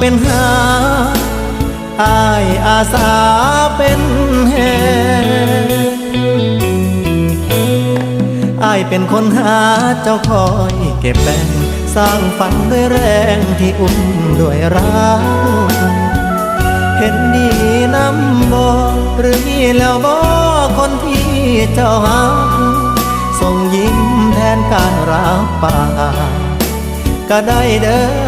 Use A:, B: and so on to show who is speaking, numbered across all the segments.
A: เป็นหาอายอาสาเป็นแหอายเป็นคนหาเจ้าคอยเก็บแบ่งสร้างฝันด้วยแรงที่อุ่นด้วยรักเห็นดีน้ำบ่หรือมีแล้วบ่คนที่เจ้าหาส่งยิ้มแทนการรับปากก็ได้เด้อ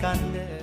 A: 間で